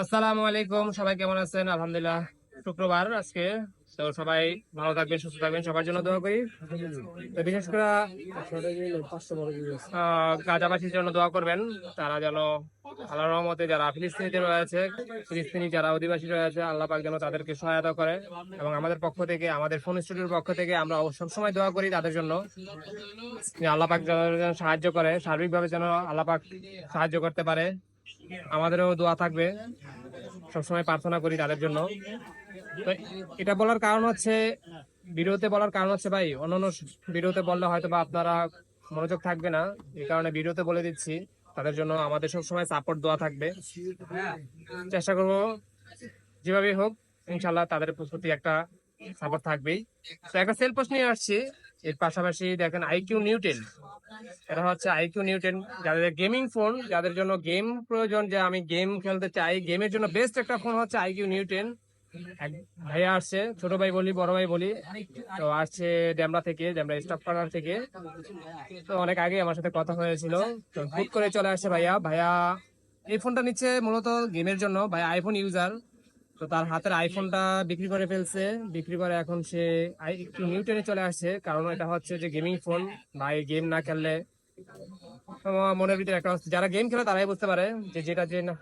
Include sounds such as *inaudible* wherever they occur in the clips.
আসসালামু আলাইকুম, সবাই কেমন আছেন? আলহামদুলিল্লাহ, শুক্রবার আজকে। তো সবাই ভালো থাকবেন, সুস্থ থাকবেন, সবার জন্য দোয়া করি। বিশেষ করে গাজাবাসীর জন্য দোয়া করবেন। তারা যেন আল্লাহ রহমতে যারা ফিলিস্তিনিতে রয়েছে, ফিলিস্তিনি যারা অধিবাসী রয়েছে, আল্লাহ পাক যেন তাদেরকে সহায়তা করে এবং আমাদের পক্ষ থেকে, আমাদের ফোন স্টুডিওর পক্ষ থেকে আমরা সবসময় দোয়া করি তাদের জন্য। আল্লাহ পাক যেন সাহায্য করে, সার্বিকভাবে যেন আল্লাহ পাক সাহায্য করতে পারে। আমাদেরও দোয়া থাকবে। সবসময় প্রার্থনা করি তাদের জন্য। তো এটা বলার কারণ হচ্ছে ভিডিওতে বলার কারণ হচ্ছে ভাই, অন্যান্য ভিডিওতে বললে হয়তো বা আপনারা মনোযোগ থাকবে না। এই কারণে ভিডিওতে বলে দিচ্ছি, তাদের জন্য আমাদের সবসময় সাপোর্ট দেওয়া থাকবে। চেষ্টা করব যেভাবে হোক ইনশাল্লাহ তাদের প্রতি একটা সাপোর্ট থাকবেই। তো একটা সেল পোস্ট নিয়ে আসছি। এর পাশাপাশি দেখেন আইকিউ নিউটেন এটা হচ্ছে আইকিউ নিউটেন যাদের গেমিং ফোন যাদের জন্য গেম প্রয়োজন, যে আমি গেম খেলতে চাই গেমের জন্য বেস্ট একটা ফোন হচ্ছে আইকিউ নিউটেন ভাইয়া আসছে, ছোট ভাই বলি, বড় ভাই বলি। তো আসছে ড্যামরা থেকে, ড্যামরা স্টাফ কর্নার থেকে। তো অনেক আগে আমার সাথে কথা হয়েছিল। তো হুট করে চলে আসছে ভাইয়া। ভাইয়া এই ফোনটা নিচ্ছে মূলত গেমের জন্য ভাই আইফোন ইউজার তো তার হাতের আইফোনটা বিক্রি করে ফেলছে। বিক্রি করে এখন সে একটু নিউটনে চলে আসছে। কারণ এটা হচ্ছে যে গেমিং ফোন ভাই গেম না খেললে মনের ভিতরে একটা যারা গেম খেলে তারাই বুঝতে পারে যে যেটা যে না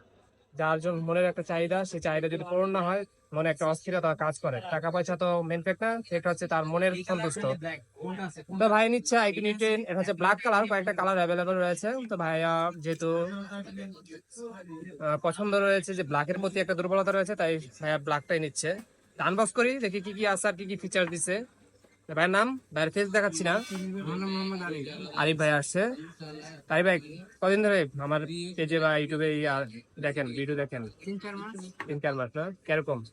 যার জন্য মনের একটা চাহিদা, সেই চাহিদা যদি পূরণ না হয়, মনে একটা অস্থিরতা কাজ করে। টাকা পয়সা তো মেন ফ্যাক্ট না সেটা হচ্ছে তার মনের সন্তুষ্ট। তো ভাই নিচ্ছে আইকি নিউটেন এটা হচ্ছে ব্ল্যাক কালার কয়েকটা কালার অ্যাভেলেবল রয়েছে। তো ভাইয়া যেহেতু পছন্দ রয়েছে যে ব্ল্যাকের প্রতি একটা দুর্বলতা রয়েছে, তাই ভাইয়া ব্ল্যাকটাই নিচ্ছে। আনবক্স করি, দেখি কি কি আছে আর কি কি ফিচার দিছে। ভাইয়ের নাম? ভাইয়ের ফেস দেখাচ্ছি না। আরিফ ভাই আসছে। তাই ভাই কদিন ধরে আমার পেজে বা ইউটিউবে দেখেন ভিডিও দেখেন? তিন চার মাস না? কীরকম?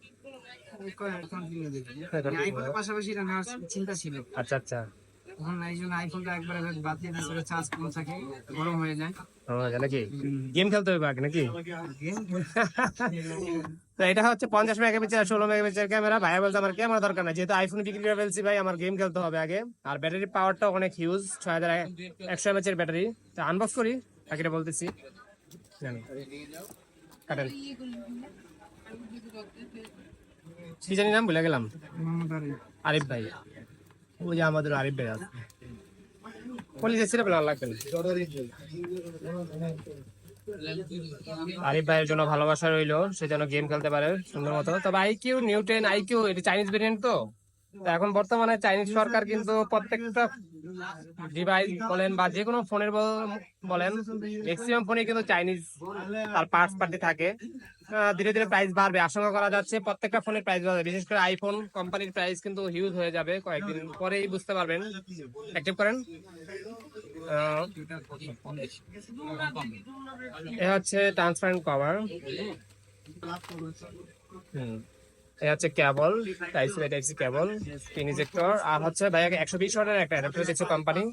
আচ্ছা আচ্ছা। গেম খেলতে হবে নাকি? *laughs* *laughs* তো এটা হচ্ছে পঞ্চাশ মেগাপিক্সেল ষোলো মেগাপিক্সেল ক্যামেরা। ভাই বলতে আমার ক্যামেরা দরকার না যেহেতু আইফোন বিক্রি করে ফেলছি ভাই আমার গেম খেলতে হবে আগে। আর ব্যাটারি পাওয়ারটা অনেক হিউজ ছয় হাজার একশো এমএচ এর ব্যাটারি তো আনবক্স করি বাকিটা বলতেছি। জানি। কাটেন কি জানি নাম ভুলে গেলাম? আরিফ। ভাই। ওই যে আমাদের আরিফ ভাই আছে। কলেজে ছিল? বলে লাগবে না। আরিফ ভাইয়ের জন্য ভালোবাসা রইল, সে যেন গেম খেলতে পারে সুন্দর মতো। তবে আইকিউ নিউটেন আইকিউ এটা চাইনিজ ভেরিয়েন্ট তো। এখন বর্তমানে চাইনিজ সরকার কিন্তু প্রত্যেকটা ডিভাইস বলেন বা যে কোনো ফোনের বলেন ম্যাক্সিমাম ফোনে কিন্তু চাইনিজ তার পার্টস পার্টি থাকে। ধীরে ধীরে প্রাইস বাড়বে, আশঙ্কা করা যাচ্ছে প্রত্যেকটা ফোনের প্রাইস বাড়বে। বিশেষ করে আইফোন কোম্পানির প্রাইস কিন্তু হিউজ হয়ে যাবে কয়েকদিন পরেই, বুঝতে পারবেন। অ্যাক্টিভ করেন? এ হচ্ছে ট্রান্সপারেন্ট কভার এ হচ্ছে cable type type cable pin ejector আর হচ্ছে ভাই একশো বিশ ওয়াটের একটা অ্যাডাপ্টার দিচ্ছে কোম্পানি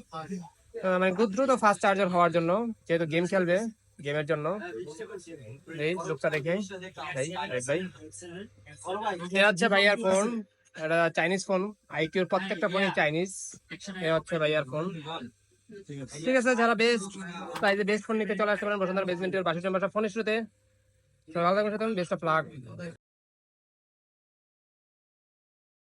মানে খুব দ্রুত ফাস্ট চার্জার হওয়ার জন্য, যেহেতু গেম খেলবে গেমের জন্য। এই লোকটা দেখে, ভাই ভাই। এ হচ্ছে ভাইয়ার ফোন এটা চাইনিজ ফোন আইকিউর প্রত্যেকটা ফোনই চাইনিজ এ হচ্ছে ভাইয়ার ফোন ঠিক আছে। যারা বেস্ট প্রাইজে বেস্ট ফোন নিতে চলে আসতে পারেন বসুন্ধরা বেসমেন্টের বাসা বাসা ফোনের শুরুতে। ভালো থাকবেন বেস্ট অফ লাক